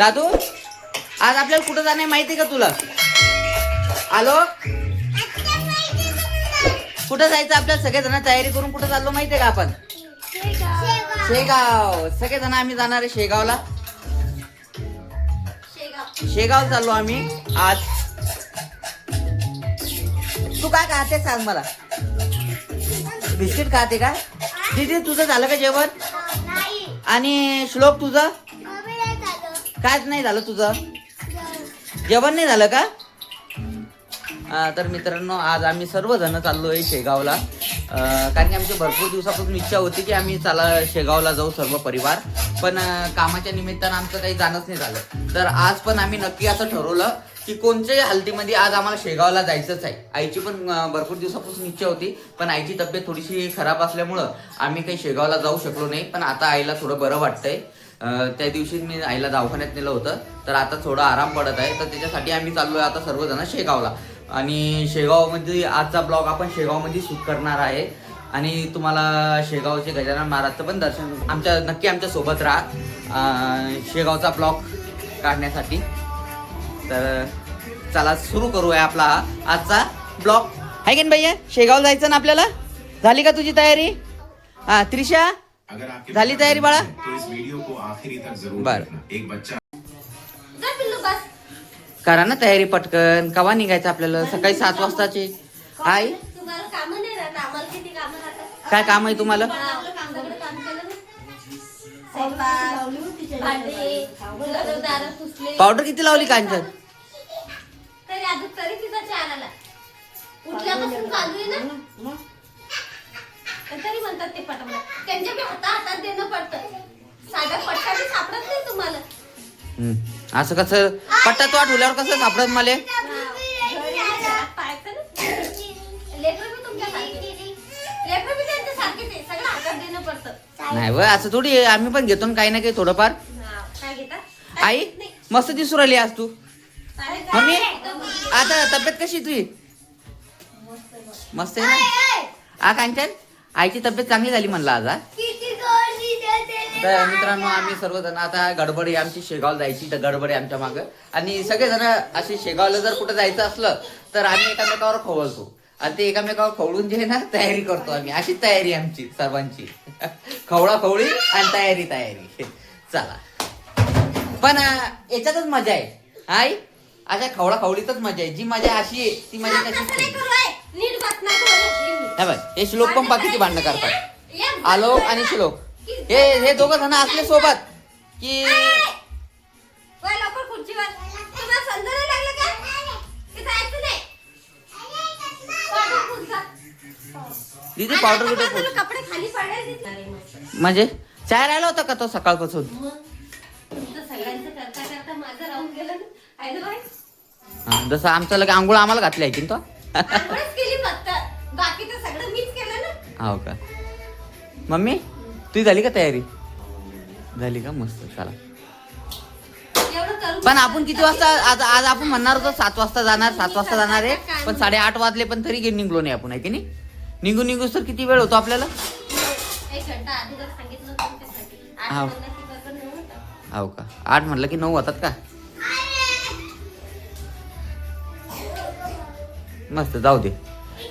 दादू आज आपल्याला कुठं जाणार माहिती का तुला? आलो? कुठं जायचं आपल्याला? सगळेजण तयारी करून कुठं चाललो माहितीये का आपण? शेगाव. सगळेजण आम्ही जाणार आहे शेगावला. शेगाव चाललो आम्ही आज. तू काय खाते सांग मला? बिस्किट खाते का? दीदी तुझं झालं का जेवण? आणि श्लोक तुझं? कायच नाही झालं तुझं? जेवण नाही झालं का? तर मित्रांनो आज आम्ही सर्वजण चाललोय शेगावला. कारण की आमची भरपूर दिवसापासून इच्छा होती की आम्ही चला शेगावला जाऊ सर्व परिवार. पण कामाच्या निमित्तानं आमचं काही जाणंच नाही झालं. तर आज पण आम्ही नक्की असं ठरवलं की कोणत्याही हालतीमध्ये आज आम्हाला शेगावला जायचंच आहे. आईची पण भरपूर दिवसापासून इच्छा होती पण आईची तब्येत थोडीशी खराब असल्यामुळं आम्ही काही शेगावला जाऊ शकलो नाही. पण आता आईला थोडं बरं वाटतंय. त्या दिवशी मी आईला दवाखान्यात नेलं होतं. तर आता थोडा आराम पडत आहे. तर त्याच्यासाठी आम्ही चाललो आहे आता सर्वजण शेगावला. आणि शेगावमध्ये आजचा ब्लॉग आपण शेगावमध्ये शूट करणार आहे. आणि तुम्हाला शेगावचे गजानन महाराजचं पण दर्शन आमच्या नक्की आमच्यासोबत राहा. शेगावचा ब्लॉग काढण्यासाठी. तर चला सुरू करूया आपला आजचा ब्लॉग. आहे की भैया शेगाव जायचं ना आपल्याला? झाली का तुझी तयारी? हा त्रिशा? झाली तयारी बाळा? तो इस वीडियो को आखिरी तक जरूर बर. देखना। एक बच्चा करा ना तयारी पटकन. कवा निघायचं आपल्याला? सकाळी सात वाजताचे. आई? तुम्हाला काम नाही राहत. आम्हाला किती काम राहतात? काय काम आहे तुम्हाला? पावडर किती लावली कांचन तरी पण तरी म्हणतात ते त्यांच्या बी हाता हातात देणं पडतं. साधा पट्टा बी सापडत नाही तुम्हाला. हम्म. असं कसं? पट्टा तो आठवल्यावर कसं सापडत मला? घरी घरात पाहायचं ना लेकरं बी तुमच्यासारखे. लेकरं बी त्यांच्यासारखेच आहे. सगळं हातात देणं पडतं. नाही व असं थोडी आहे. आम्ही पण घेतो ना काही ना काही थोडंफार. हा, काय आई मस्त दिसू राहिली आज तू. काय- मम्मी आता तब्येत कशी आहे तुझी? मस्त आहे ना? हा कांचन? आईची तब्येत चांगली झाली म्हणलं आज हा? तर मित्रांनो आम्ही सर्वजण आता गडबड आहे आमची शेगाव जायची तर गडबड आहे आमच्या मागं. आणि सगळेजण असे शेगावला जर कुठं जायचं असलं तर आम्ही एकामेकावर खवळतो. आणि ते एकामेकावर खवळून जे आहे ना तयारी करतो आम्ही. अशी तयारी आहे आमची सर्वांची. खवळा खवळी आणि तयारी तयारी. चला. पण अं, याच्यातच मजा आहे. आई अशा खवळा खवळीतच मजा आहे. जी मजा अशी आहे ती मजा कशीच नाही? नीट. हे बघ हे श्लोक पण बाकीची भांडणं करतात आलोक आणि श्लोक हे हे दोघं जण असले सोबत की. दीदी पावडर बिवडर. म्हणजे चाय राहिला होता का तो सकाळपासून? हा, जसं आमचं लगे आंघोळ आम्हाला घातली आहे की तो हो का? मम्मी तुझी झाली का तयारी? झाली का? मस्त चला. पण आपण किती वाजता आज आज आपण म्हणणार होतो सात वाजता जाणार सात वाजता जाणार आहे. पण साडेआठ वाजले पण तरी गे- निघलो नाही आपण आहे की नाही? निघून निघू तर किती वेळ होतो आपल्याला? होतं. हो का आठ म्हटलं की नऊ होतात का? मस्त जाऊ दे.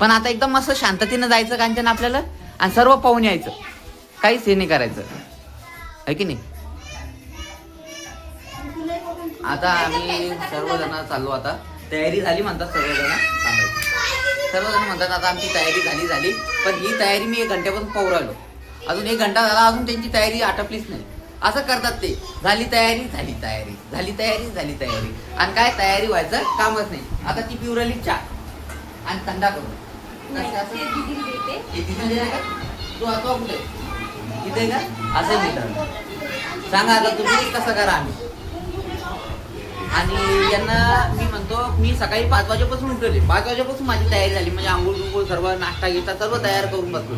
पण आता एकदम मस्त शांततेनं जायचं कांचन आपल्याला आणि सर्व पाहून यायचं. काहीच हे नाही करायचं. आहे की नाही? आता आम्ही सर्वजण चाललो आता. तयारी झाली म्हणतात सर्वजण. सर्वजण म्हणतात आता आमची तयारी झाली झाली. पण ही तयारी मी एक घंट्यापासून पाहू राहिलो. अजून एक घंटा झाला अजून त्यांची तयारी आटपलीच नाही. असं करतात ते. झाली तयारी झाली तयारी. झाली तयारी झाली तयारी. आणि काय तयारी व्हायचं? कामच नाही. आता ती पिऊ चहा. आणि थंडा करून. आहे का? असं मित्र सांगा आता तुम्ही कसं करा आम्ही. आणि यांना मी म्हणतो मी सकाळी पाच वाजेपासून उठले पाच वाजेपासून माझी तयारी झाली. म्हणजे आंघोळ बिंघोळ सर्व नाश्ता गिश्ता सर्व तयार करून बसलो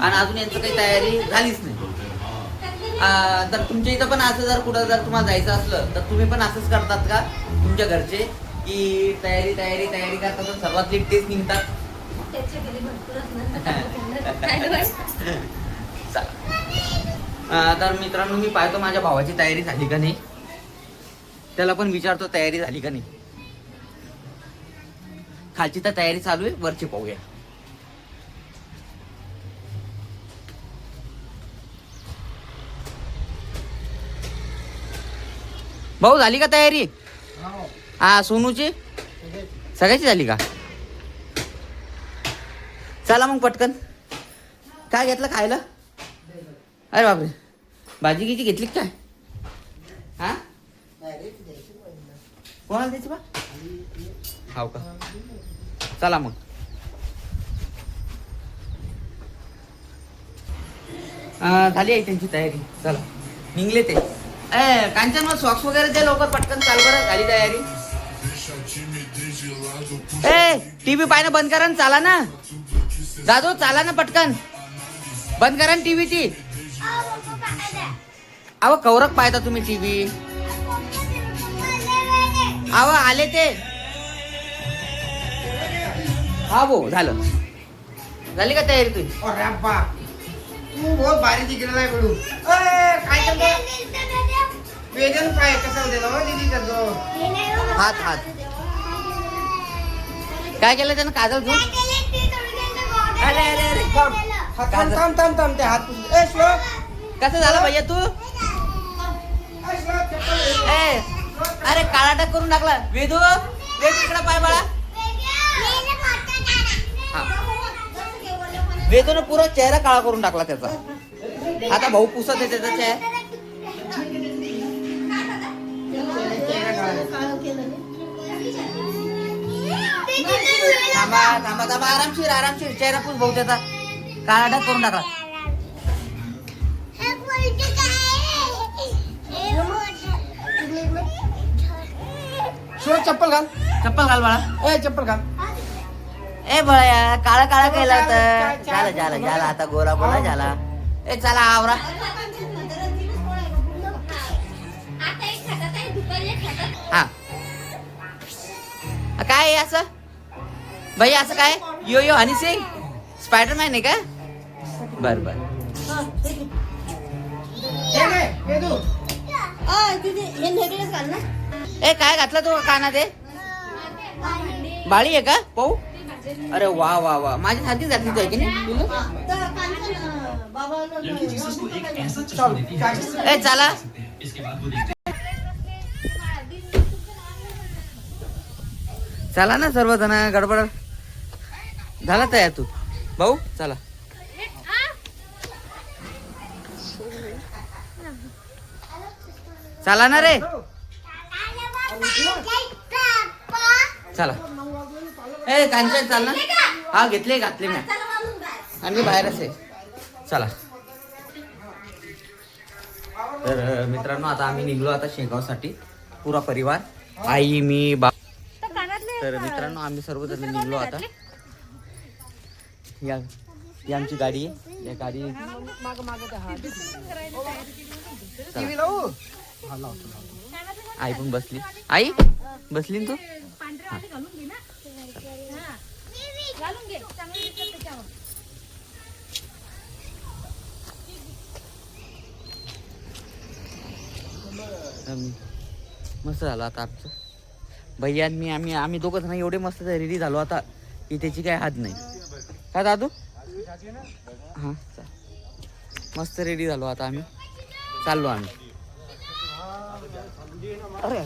आणि अजून यांचं काही तयारी झालीच नाही. तर तुमच्या इथं पण असं जर कुठं जर तुम्हाला जायचं असलं तर तुम्ही पण असंच करतात का? तुमच्या घरचे की तयारी तयारी तयारी करतात सर्वात लेट तेच निघतात. तर मित्रांनो मी पाहतो माझ्या भावाची तयारी झाली का नाही. त्याला पण विचारतो तयारी झाली का नाही. खालची तर तयारी चालू आहे वरची पाहूया. भाऊ झाली का तयारी? हा. सोनूची? सगळ्याची झाली का? चला मग पटकन. काय घेतलं खायला? अरे बापरे. भाजी किती घेतली काय? हा? कोणाला द्यायची बा? हाव का? चला मग. झाली आहे त्यांची तयारी. चला. निघले ते. ए कांचन मग सॉक्स वगैरे दे लवकर पटकन चाल बरं झाली तयारी. ए टीव्ही पाहणं बंद करा ना चाला ना. दादू चाला ना पटकन. बंद करा ना टीव्ही ती अहो कौरक पाहता तुम्ही टीव्ही अहो आले ते. हा भाऊ झालं. झाली का तयारी तुझी? अरे तू बहुत भारी दिख रहा है बड़ू अरे काय करतो वेदन काय कसं दिलं हो दीदी करतो हात हात. काय केलं त्यानं? काजल घेऊन अरे अरे अरे थांब. थांब थांब थांब ते हात पुस- ए श्लोक कसं झालं भैया तू? ए श्लोक चप्पल घे. ए अरे काळा करून टाकला. वेदू वेद इकडे पाय बाळा. वेदून पुरा चेहरा काळा करून टाकला त्याचा. आता भाऊ पुसत आहे त्याचा चेहरा. थांबा थांबा थांबा. आरामशीर आरामशीर. चेहरा पुस भाऊ त्याचा. काळा करून टाकला श्लोक चप्पल घाल. चप्पल घाल बाळा. ए चप्पल घाल. ए बळया काळा काळा केला तर झालं झालं झालं. आता गोरा गोरा झाला. ए चला आवरा. आता एक खातात आहे दुपारी एक खातात. हा. अ, काय आहे असं? भाई असं काय? यो यो हनी सिंग? स्पायडरमॅन आहे का? बर बर. ए काय घातलं तू कानात ते बाळी आहे का? पाहू अरे वा वा वा. माझ्या हाती घातली तू आहे की नाही? ए चला. चला ना सर्वजण गडबड. झाला तयार तू. भाऊ चला. चला ना रे. चला. ए कांचन चाल ना. हा घेतले घातले मी. आम्ही बाहेरच आहे. चला. तर मित्रांनो आता आम्ही निघलो आता शेगावसाठी. पुरा परिवार. आई मी बा तर मित्रांनो आम्ही सर्वजण निघलो आता. या ही आमची गाडी आहे या गाडी लावू आई पण बसली. आई बसली ना तू? मस्त झालं आता आमचं. भैया मी आम्ही आम्ही दोघं जण एवढे मस्त रेडी झालो आता की त्याची काय हात नाही. काय दादू? हां मस्त रेडी झालो आता आम्ही. चाललो आम्ही. अरे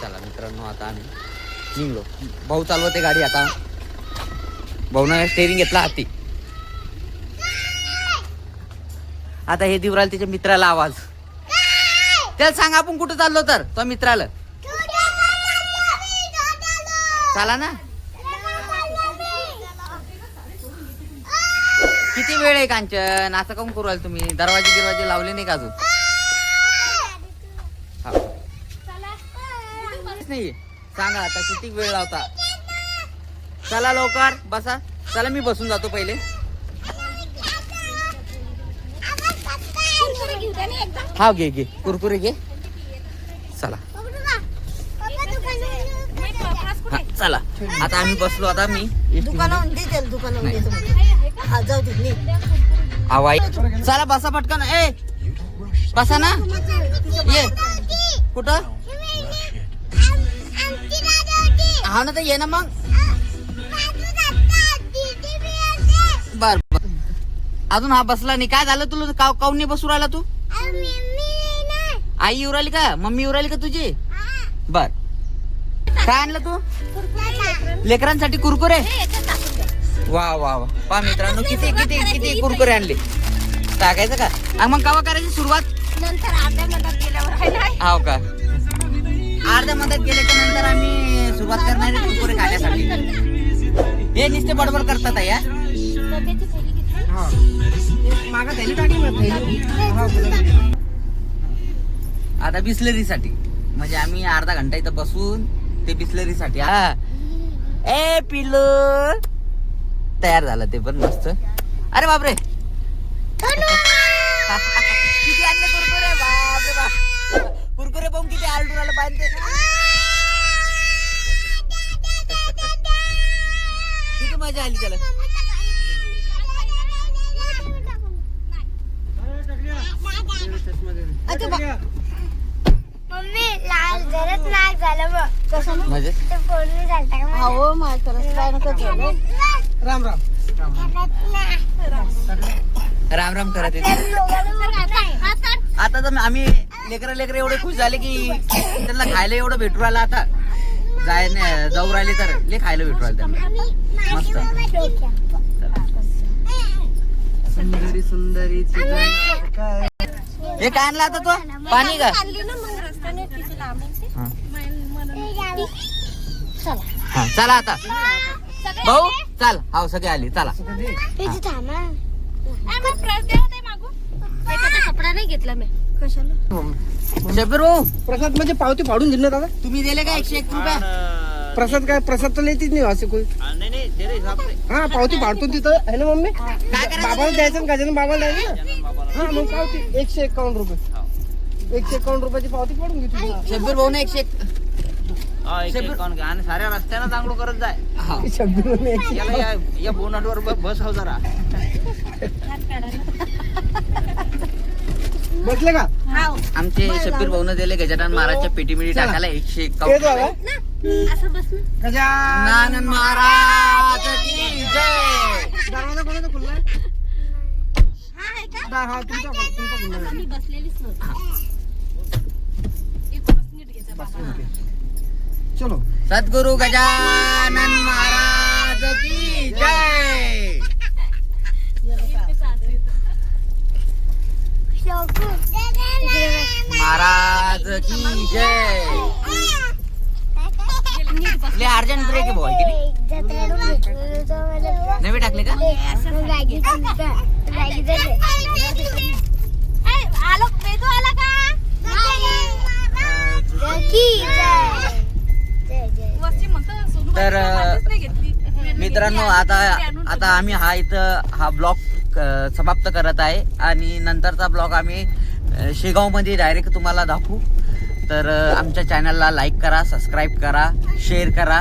चला मित्रांनो आता आम्ही निघलो. भाऊ चालवते गाडी आता. भाऊनं स्टेरिंग घेतला हाती. आता हे दिवराल त्याच्या मित्राला आवाज. त्याला सांग आपण कुठं चाललो तर? तो मित्राला. चला ना. किती वेळ आहे कांचन? असं काऊन करू तुम्ही? दरवाजे गिरवाजे लावले नाही का अजून नाही सांगा आता किती वेळ लावता? चला लवकर बसा. चला मी बसून जातो पहिले. हा घे घे. कुरकुरे घे. चला. हा चला. आता आम्ही बसलो आता मी दुकानावर दे त्याला दुकानावर नाही. देतो हा जाऊ दे नी. आवाई चला बसा पटकन. ए बसा ना. ये. कुठं? हा ना तर ये ना मग. बर बर. अजून हा बसला नाही. काय झालं तुला? काव काऊन नाही बसू राहिला तू? आई येऊ राहिली का? मम्मी येऊ राहिली का तुझी? बर. काय आणलं तू? लेकरांसाठी कुरकुरे? हे. वा वा वा. पा मित्रांनो किती किती किती कुरकुरे आणले. टाकायचं का? मग कवा करायची सुरुवात? हाव का? अर्ध्या मदत गेल्याच्यानंतर आम्ही सुरुवात करणार आहे कुरकुरे खाण्यासाठी. हे नुसते बडबड करतात या आता बिस्लरीसाठी. म्हणजे आम्ही अर्धा घंटा इथं बसून ते बिस्लरीसाठी. हा. ए पिल्लू. तयार झालं ते पण मस्त. अरे बापरे. किती आणले कुरकुरे? बापरे बाप. कुरकुरे पाहून किती आलटून आलं पाहिजे किती मजा आली त्याला. चष्मा दे. रे. मम्मी लाल जरच नाक झालं बघ. कसं? म्हणजे? ते फोडणी झालता का माझ्या खरंच काय नका झालं राम राम. राम राम. करत येते. आता तर आम्ही लेकर लेकर एवढे खुश झाले की त्यांना खायला एवढं भेटू राहिलं आता. जाय न- जाऊ राहिले तर ले खायला भेटू राहिलं त्यांना. मस्त. सुंदरी सुंदरी तुझं काय हे काय आणलं आता तो? पाणी का. हा. चला हा, चला आता. भाऊ चाल. हाव सगळे आले. चला. कपडा नाही घेतला मी कशाला शबीर भाऊ प्रसाद म्हणजे पावती फाडून दिली ना दादा? तुम्ही दिले का एकशे एक रुपया? प्रसाद काय प्रसाद तर लिहितीच नाही असे कोणी. हा पावती फाडतो तिथं. आहे ना मम्मी? बाबाला द्यायचं ना गजानन बाबाला द्यायचं ना? हा मग पावती एकशे एकावन्न रुपये. एकशे एकावन्न रुपयाची पावती फाडून घेतो शबीर भाऊ ना एकशे एक आणि साऱ्या रस्त्यानं चांगलं करत जाय. हा. शब्द एकशे याला या या बोनाटवर ब- बस हो जरा. बसले का? आमचे शबीर भाऊ दिले गजानन महाराजच्या पेटीमिडी चला. टाकायला एकशे रुपये. असं बस ना. गजानन महाराज की जय. दरवाजा कोणाचा खुल्ला आहे? दा- हा तुमचा तुमचा खुल्ला आहे. मी बसलेलीच नव्हती. इकडूनच नीट घ्यायचं बाबा. चलो. सद्गुरु गजानन महाराज की जय. महाराज की जय. ले अर्जंट ब्रेक आहे भाऊ की नाही नवे टाकले का? आलो वेदू आला का वरची म्हणतो सोनू तर अ, नाही घेतली मित्रांनो आता आता आम्ही हा इथं हा ब्लॉग समाप्त करत आहे. आणि नंतरचा ब्लॉग आम्ही शेगावमध्ये डायरेक्ट तुम्हाला दाखवू. तर आमच्या चॅनलला लाईक करा सबस्क्राईब करा शेअर करा.